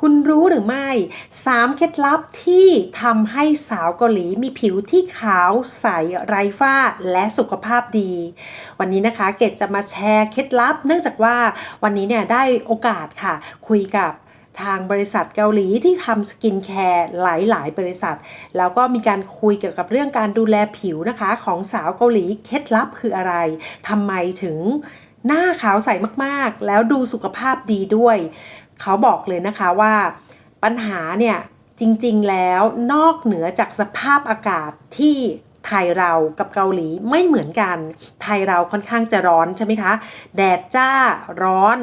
คุณรู้หรือไม่ 3 เคล็ดลับที่ทำให้สาวเกาหลีมีผิวที่ขาวใสไร้ฝ้าและสุขภาพดี วันนี้นะคะเกดจะมาแชร์เคล็ดลับ เนื่องจากว่าวันนี้เนี่ยได้โอกาสค่ะ คุยกับทางบริษัทเกาหลีที่ทำสกินแคร์หลายๆ บริษัท แล้วก็มีการคุยเกี่ยวกับเรื่องการดูแลผิวนะคะ ของสาวเกาหลีเคล็ดลับคืออะไรทำไมถึงหน้าขาวใสมากๆ แล้วดูสุขภาพดีด้วย เขาบอกเลยนะคะว่าปัญหาเนี่ยจริงๆแล้วนอกเหนือจากสภาพอากาศที่ไทยเรากับเกาหลีไม่เหมือนกัน ไทยเราค่อนข้างจะร้อนใช่ไหมคะ แดดจ้าร้อน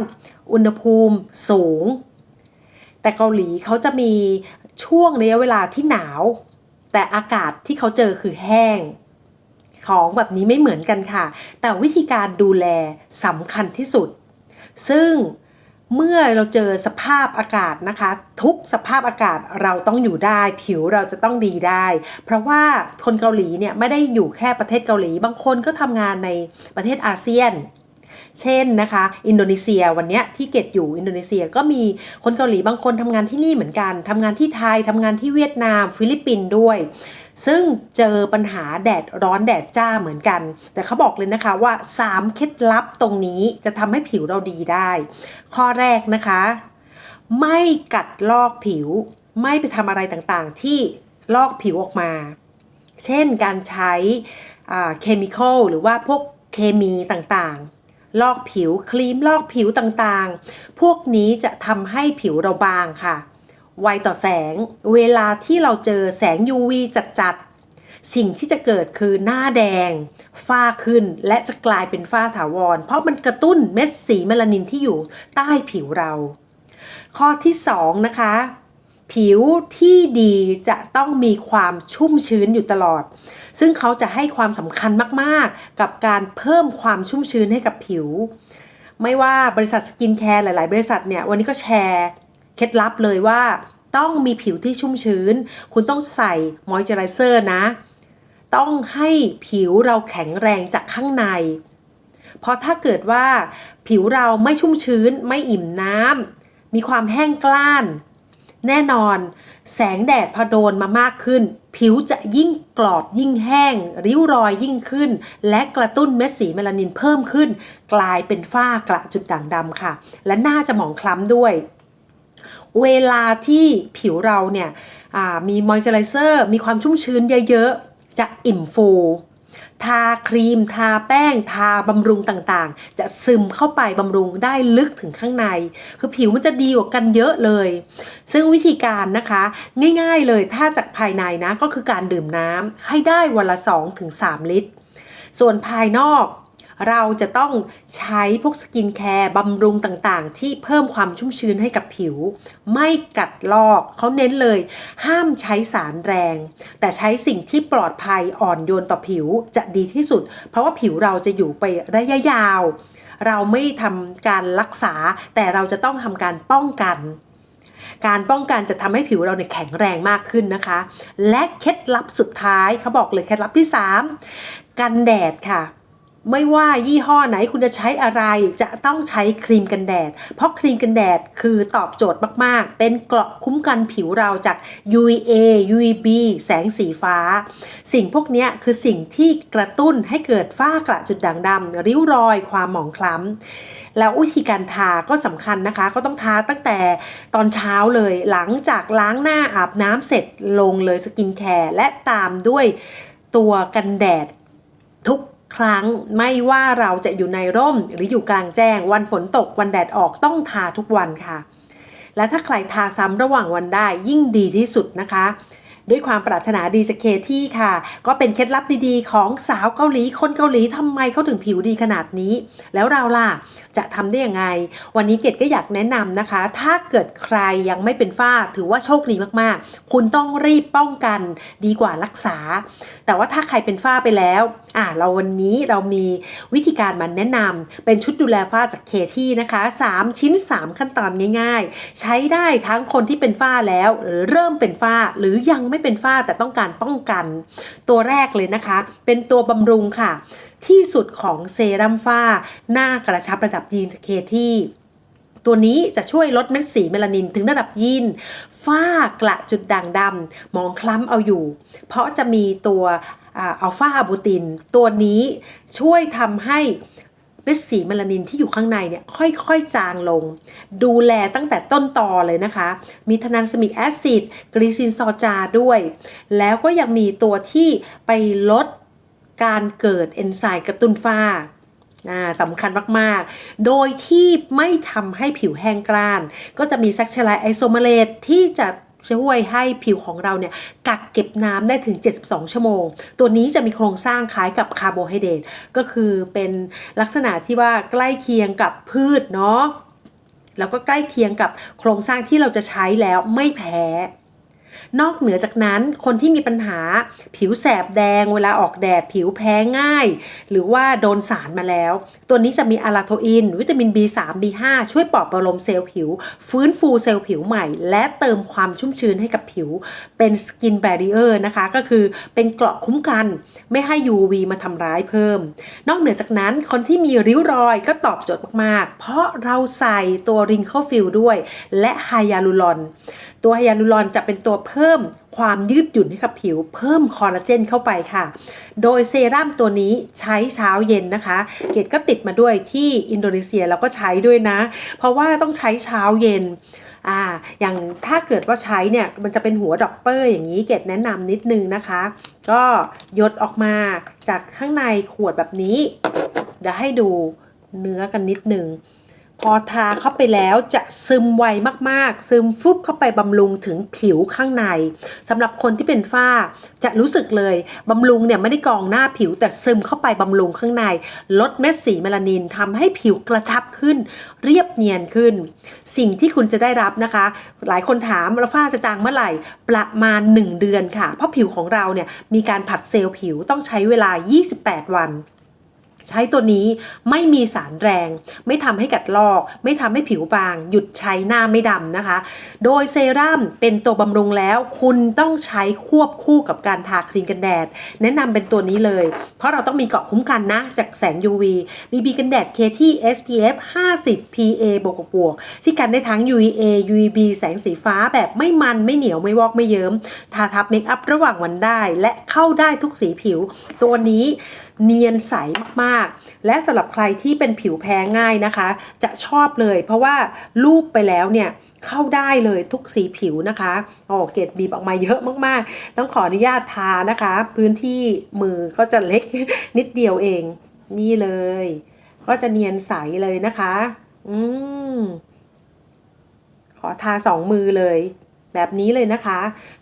อุณหภูมิสูง แต่เกาหลีเขาจะมีช่วงระยะเวลาที่หนาว แต่อากาศที่เขาเจอคือแห้ง ของแบบนี้ไม่เหมือนกันค่ะ แต่วิธีการดูแลสำคัญที่สุด ซึ่ง เมื่อเราเจอสภาพอากาศนะคะ ทุกสภาพอากาศเราต้องอยู่ได้ ผิวเราจะต้องดีได้ เพราะว่าคนเกาหลีเนี่ยไม่ได้อยู่แค่ประเทศเกาหลี บางคนก็ทำงานในประเทศอาเซียน เช่นนะคะ อินโดนีเซียวันนี้ที่เกตอยู่อินโดนีเซียก็มีคนเกาหลีบางคนทำงานที่นี่เหมือนกันทำงานที่ไทยทำงานที่เวียดนาม ฟิลิปปินส์ด้วย ซึ่งเจอปัญหาแดดร้อนแดดจ้าเหมือนกัน แต่เขาบอกเลยนะคะว่า 3 เคล็ดลับตรงนี้จะทำให้ผิวเราดีได้ ข้อแรกนะคะ ไม่กัดลอกผิว ไม่ไปทำอะไรต่างๆ ที่ลอกผิวออกมา เช่นการใช้เคมีคอลหรือว่าพวกเคมีต่างๆ ลอกผิวครีมลอกผิวต่างๆ พวกนี้จะทำให้ผิวเราบางค่ะ ไวต่อแสง เวลาที่เราเจอแสง UV จัดๆ สิ่งที่จะเกิดคือหน้าแดง ฝ้าขึ้นและจะกลายเป็นฝ้าถาวร เพราะมันกระตุ้นเม็ดสีเมลานินที่อยู่ใต้ผิวเรา ข้อที่ 2 นะคะ ผิวที่ดีจะต้องมีความชุ่มชื้นอยู่ตลอด ซึ่งเขาจะให้ความสำคัญมากๆ กับการเพิ่มความชุ่มชื้นให้กับผิว ไม่ว่าบริษัทสกินแคร์หลาย ๆ บริษัทเนี่ยวันนี้ก็แชร์เคล็ดลับเลยว่าต้องมีผิวที่ชุ่มชื้น คุณต้องใส่มอยเจอไรเซอร์นะ ต้องให้ผิวเราแข็งแรงจากข้างใน เพราะถ้าเกิดว่าผิวเราไม่ชุ่มชื้น ไม่อิ่มน้ำมีความแห้งกล้าน แน่นอน แสงแดดพอโดนมามากขึ้น ผิวจะยิ่งกรอบยิ่งแห้ง ริ้วรอยยิ่งขึ้น และกระตุ้นเม็ดสีเมลานินเพิ่มขึ้น กลายเป็นฝ้ากระจุดด่างดำค่ะ และหน้าจะหมองคล้ำด้วย เวลาที่ผิวเราเนี่ยมีมอยเจอไรเซอร์มีความชุ่มชื้นเยอะๆ จะอิ่มฟู ทาครีม ทาแป้ง ทาบำรุงต่างๆ จะซึมเข้าไปบำรุงได้ลึกถึงข้างใน คือผิวมันจะดีกว่ากันเยอะเลย ซึ่งวิธีการนะคะ ง่ายๆเลยถ้าจากภายในนะก็คือการดื่มน้ำให้ได้วันละ 2-3 ลิตร ส่วนภายนอก เราจะต้องใช้พวกสกินแคร์บำรุงต่างๆ ที่เพิ่มความชุ่มชื้นให้กับผิว ไม่กัดลอกเขาเน้นเลย ห้ามใช้สารแรง แต่ใช้สิ่งที่ปลอดภัยอ่อนโยนต่อผิวจะดีที่สุด เพราะว่าผิวเราจะอยู่ไประยะยาว เราไม่ทำการรักษา แต่เราจะต้องทำการป้องกันการป้องกันจะทำให้ผิวเราเนี่ยแข็งแรงมากขึ้นนะคะ และเคล็ดลับสุดท้ายเขาบอกเลยเคล็ดลับที่ 3 กันแดดค่ะ ไม่ว่ายี่ห้อไหนคุณจะใช้อะไรจะต้องใช้ครีมกันแดด เพราะครีมกันแดดคือตอบโจทย์มาก ๆ เป็นเกราะคุ้มกันผิวเราจาก UVA UVB แสงสีฟ้า สิ่งพวกนี้คือสิ่งที่กระตุ้นให้เกิดฝ้ากระจุดด่างดำริ้วรอยความหมองคล้ำ แล้ววิธีการทาก็สำคัญนะคะ ก็ต้องทาตั้งแต่ตอนเช้าเลยหลังจากล้างหน้าอาบน้ำเสร็จลงเลยสกินแคร์และตามด้วยตัวกันแดดทุก ครั้งไม่ว่าเราจะอยู่ในร่มหรืออยู่กลางแจ้ง วันฝนตกวันแดดออกต้องทาทุกวันค่ะ และถ้าใครทาซ้ำระหว่างวันได้ยิ่งดีที่สุดนะคะ ด้วยความปรารถนาดีจากเคที่ค่ะ ก็เป็นเคล็ดลับดีๆ ของสาวเกาหลีคนเกาหลีทำไมเขาถึงผิวดีขนาดนี้ แล้วเราล่ะจะทำได้ยังไง วันนี้เกดก็อยากแนะนำนะคะ ถ้าเกิดใครยังไม่เป็นฝ้าถือว่าโชคดีมากๆ คุณต้องรีบป้องกันดีกว่ารักษา แต่ว่าถ้าใครเป็นฝ้าไปแล้วอ่าเราวันนี้เรามีวิธีการมาแนะนำเป็นชุดดูแลฝ้าจากเคที่นะคะ 3 ชิ้น 3 ขั้นตอนง่าย ๆ ใช้ได้ทั้งคนที่เป็นฝ้าแล้วหรือเริ่มเป็นฝ้าหรือยังไม่เป็นฝ้าแต่ต้องการป้องกัน ตัวแรกเลยนะคะ เป็นตัวบำรุงค่ะ ที่สุดของเซรั่มฝ้า หน้ากระชับระดับยีนจากเคที่ตัวนี้จะช่วยลดเม็ดสีเมลานินถึงระดับยีนฝ้ากระจุดด่างดำมองคล้ำเอาอยู่ เพราะจะมีตัวอัลฟาบูติน ตัวนี้ช่วยทำให้ เม็ดสีเมลานินที่อยู่ข้างในเนี่ยค่อยๆจางลง ดูแลตั้งแต่ต้นตอเลยนะคะ มีทนานสมิกแอซิดกรีซินซอจาด้วย แล้วก็ยังมีตัวที่ไปลดการเกิดเอนไซม์กระตุ้นฝ้าอ่าสำคัญมาก ๆ โดยที่ไม่ทำให้ผิวแห้งกร้าน ก็จะมีแซคเชลไลไอโซเมเลตที่จะ ช่วยให้ผิวของเราเนี่ยกักเก็บน้ำได้ถึง 72 ชั่วโมง ตัวนี้จะมีโครงสร้างคล้ายกับคาร์โบไฮเดรตก็คือเป็นลักษณะที่ว่าใกล้เคียงกับพืชเนาะแล้วก็ใกล้เคียงกับโครงสร้างที่เราจะใช้แล้วไม่แพ้ นอกเหนือจากนั้นคนที่มีปัญหาผิวแสบแดงเวลาออกแดดผิวแพ้ง่าย หรือว่าโดนสารมาแล้ว ตัวนี้จะมีอะลาโทอิน วิตามิน B3 B5 ช่วยปลอบประโลมเซลล์ผิว ฟื้นฟูเซลล์ผิวใหม่ และเติมความชุ่มชื้นให้กับผิว เป็นสกินแบรีเออร์นะคะก็คือเป็นเกราะคุ้มกัน ไม่ให้ UV มาทำร้ายเพิ่ม นอกเหนือจากนั้นคนที่มีริ้วรอยก็ตอบโจทย์มากๆ เพราะเราใส่ตัว Wrinkle Fill ด้วย และไฮยาลูรอน ตัวไฮยาลูรอนจะเป็นตัวเพิ่มความยืดหยุ่นให้กับผิว เพิ่มคอลลาเจนเข้าไปค่ะ โดยเซรั่มตัวนี้ใช้เช้าเย็นนะคะ เกดก็ติดมาด้วยที่อินโดนีเซียแล้วก็ใช้ด้วยนะ เพราะว่าต้องใช้เช้าเย็นอ่าอย่างถ้าเกิดว่าใช้เนี่ยมันจะเป็นหัวดอกเปอร์อย่างนี้เกดแนะนำนิดนึงนะคะ ก็ยดออกมาจากข้างในขวดแบบนี้เดี๋ยวให้ดูเนื้อกันนิดนึง พอทาเข้าไปแล้วจะซึมไวมากๆ ซึมฟุบเข้าไปบำรุงถึงผิวข้างในสำหรับคนที่เป็นฝ้าจะรู้สึกเลยบำรุงเนี่ยไม่ได้กองหน้าผิวแต่ซึมเข้าไปบำรุงข้างใน ลดเม็ดสีเมลานินทำให้ผิวกระชับขึ้น เรียบเนียนขึ้น สิ่งที่คุณจะได้รับนะคะ หลายคนถามว่าฝ้าจะจางเมื่อไหร่ ประมาณ 1 เดือนค่ะ เพราะผิวของเราเนี่ยมีการผัดเซลล์ผิวต้องใช้เวลา 28 วัน ใช้ตัวนี้ไม่มีสารแรง ไม่ทำให้กัดลอก ไม่ทำให้ผิวบาง หยุดใช้หน้าไม่ดำนะคะ โดยเซรั่มเป็นตัวบำรุงแล้ว คุณต้องใช้ควบคู่กับการทาครีมกันแดด แนะนำเป็นตัวนี้เลย เพราะเราต้องมีเกาะคุ้มกันนะ จากแสง UV BB กันแดด KT SPF 50 PA บวกบวก ที่กันได้ทั้ง UVA UVB แสงสีฟ้าแบบไม่มันไม่เหนียวไม่วอกไม่เยิ้มทาทับเมคอัพระหว่างวันได้ และเข้าได้ทุกสีผิว ตัวนี้เนียนใสมากๆ และสำหรับใครที่เป็นผิวแพ้ง่ายนะคะ จะชอบเลย เพราะว่าลูบไปแล้วเนี่ยเข้าได้เลยทุกสีผิวนะคะโอ้เกรดบีบออกมาเยอะมากๆ ต้องขออนุญาตทานะคะ พื้นที่มือก็จะเล็กนิดเดียวเอง นี่เลย ก็จะเนียนใสเลยนะคะ อืมขอทาสองมือเลย แบบนี้เลยนะคะ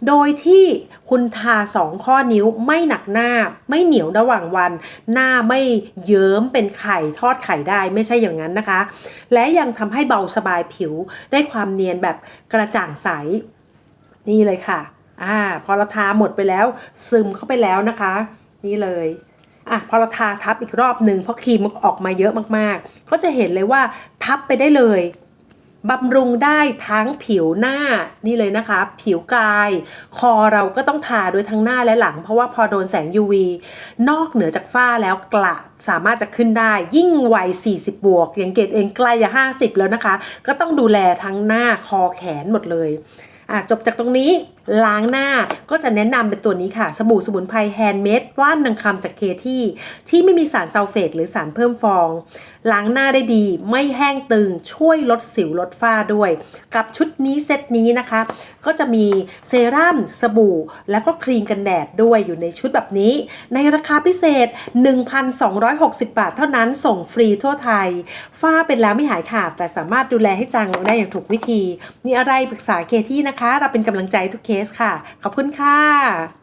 โดยที่คุณทาสองข้อนิ้วไม่หนักหน้า ไม่เหนียวระหว่างวัน หน้าไม่เยิ้มเป็นไข่ทอดไข่ได้ไม่ใช่อย่างนั้นนะคะ และยังทำให้เบาสบายผิวได้ความเนียนแบบกระจ่างใส นี่เลยค่ะ อ่า พอเราทาหมดไปแล้ว ซึมเข้าไปแล้วนะคะ นี่เลยอะพอเราทาทับอีกรอบหนึ่งเพราะครีมออกมาเยอะมากๆ ก็จะเห็นเลยว่าทับไปได้เลย บำรุงได้ทั้งผิวหน้านี่เลยนะคะ ผิวกาย คอเราก็ต้องทาด้วยทั้งหน้าและหลัง เพราะว่าพอโดนแสง UV นอกเหนือจากฝ้าแล้วกระสามารถจะขึ้นได้ ยิ่งวัย 40 บวก อย่างเกตเองใกล้จะ50 แล้วนะคะ ก็ต้องดูแลทั้งหน้าคอแขนหมดเลยอะจบจากตรงนี้ ล้างหน้าก็จะแนะนำเป็นตัวนี้ค่ะ สบู่สมุนไพรแฮนด์เมดว่านนางคำจากเคที่ ที่ไม่มีสารซัลเฟตหรือสารเพิ่มฟอง ล้างหน้าได้ดี ไม่แห้งตึง ช่วยลดสิวลดฝ้าด้วย กับชุดนี้เซตนี้นะคะ ก็จะมีเซรั่มสบู่ แล้วก็ครีมกันแดดด้วยอยู่ในชุดแบบนี้ ในราคาพิเศษ 1,260 บาทเท่านั้นส่งฟรีทั่วไทย ฝ้าเป็นแล้วไม่หายขาดแต่สามารถดูแลให้จางลงได้อย่างถูกวิธี มีอะไรปรึกษาเคที่นะคะ เราเป็นกำลังใจทุกเคสค่ะ ขอบคุณค่ะ